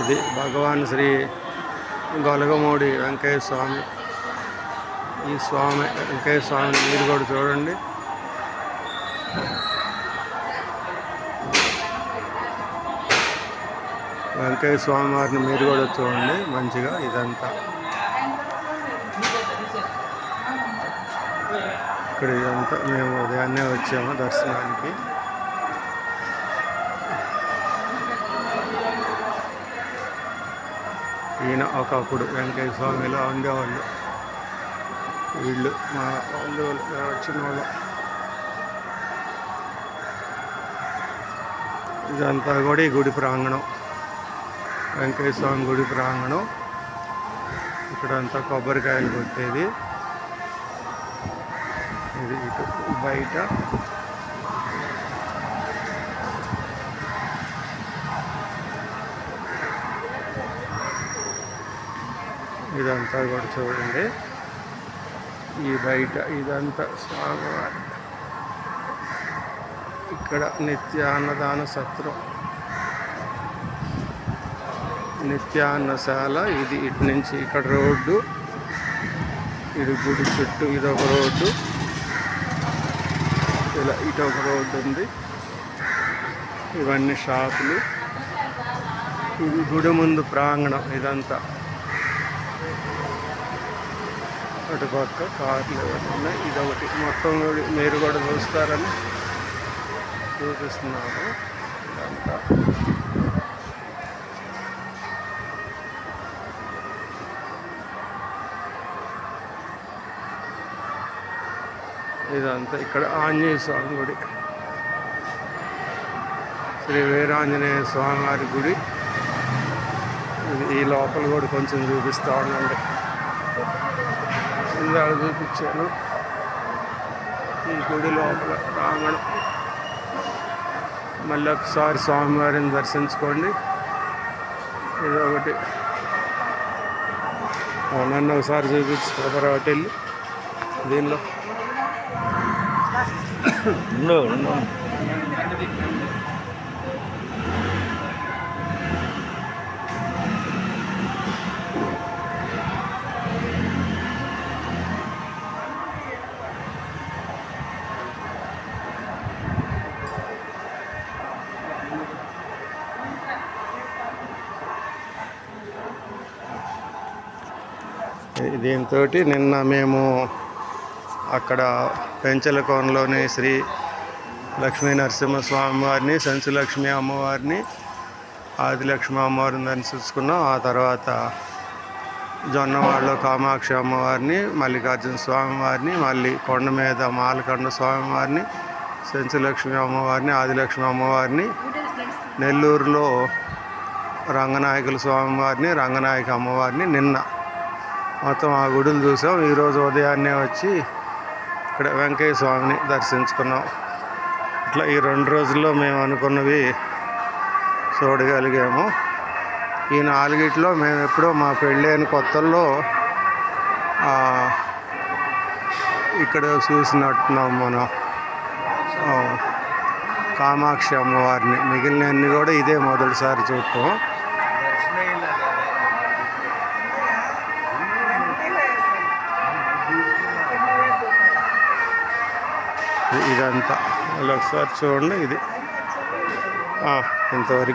ఇది భగవాన్ శ్రీ గొలగమూడి వెంకయ్య స్వామి. ఈ స్వామి వెంకయ్య స్వామిని మీరు కూడా చూడండి. వెంకయ్య స్వామి వారిని మీరు కూడా చూడండి మంచిగా ఇదంతా. ఇక్కడ ఇదంతా మేము ఉదయాన్నే వచ్చాము దర్శనానికి. ఈయన ఒకప్పుడు వెంకయ్య స్వామిలో ఉండేవాళ్ళు. వీళ్ళు మా వాళ్ళు వచ్చిన వాళ్ళు. ఇదంతా కూడా ఈ గుడి ప్రాంగణం. వెంకయ్య స్వామి గుడి ప్రాంగణం. ఇక్కడంతా కొబ్బరికాయలు కొట్టేది. ఇది ఇటు బయట ఇదంతా కూడా చూడండి. ఈ బయట ఇదంతా స్వామివారి ఇక్కడ నిత్య అన్నదాన సత్రం. నిత్యాన్నశాల ఇది ఇటు నుంచి ఇక్కడ రోడ్డు. ఇది గుడి చుట్టూ ఇది ఒక రోడ్డు. ఇలా ఇటు ఒక రోడ్డు ఉంది. ఇవన్నీ షాపులు. ఇది గుడి ముందు ప్రాంగణం ఇదంతా. అటు పక్క కార్లు ఉన్నాయి. ఇదొకటి. మొత్తం మీరు కూడా చూస్తారని చూపిస్తున్నారు ఇదంతా. ఇదంతా ఇక్కడ ఆంజనేయ స్వామి గుడి. శ్రీ వీరాంజనేయ స్వామి వారి గుడి. ఈ లోపల కూడా కొంచెం చూపిస్తా ఉండండి. ఇందాక చూపించాను. ఈ గుడి లోపల ప్రాంగణం మళ్ళీ ఒకసారి స్వామివారిని దర్శించుకోండి. ఇది ఒకటి. నన్ను ఒకసారి చూపించు. తర్వాత వెళ్ళి దీనిలో. దీంతో నిన్న మేము అక్కడ పెంచలకోనలోని శ్రీ లక్ష్మీ నరసింహస్వామి వారిని సంచులక్ష్మి అమ్మవారిని ఆదిలక్ష్మి అమ్మవారిని దర్శించుకున్నాం. ఆ తర్వాత జొన్నవాడలో కామాక్షి అమ్మవారిని మల్లికార్జున స్వామివారిని మళ్ళీ కొండ మీద మాలకండ స్వామివారిని సంచులక్ష్మి అమ్మవారిని ఆదిలక్ష్మి అమ్మవారిని నెల్లూరులో రంగనాయకుల స్వామివారిని రంగనాయక అమ్మవారిని నిన్న మొత్తం ఆ గుడులు చూసాం. ఈరోజు ఉదయాన్నే వచ్చి ఇక్కడ వెంకయ్య స్వామిని దర్శించుకున్నాం. ఇట్లా ఈ రెండు రోజుల్లో మేము అనుకున్నవి చూడగలిగాము. ఈ నాలుగిట్లో మేము ఎప్పుడో మా పెళ్ళైన కొత్తల్లో ఇక్కడ చూసినట్టున్నాం మనం. కామాక్షి అమ్మవారిని. మిగిలినవన్నీ కూడా ఇదే మొదటిసారి చూడటం. ఇదంతా మళ్ళీ ఒకసారి చూడండి ఇది. ఆ, ఇంతవరకు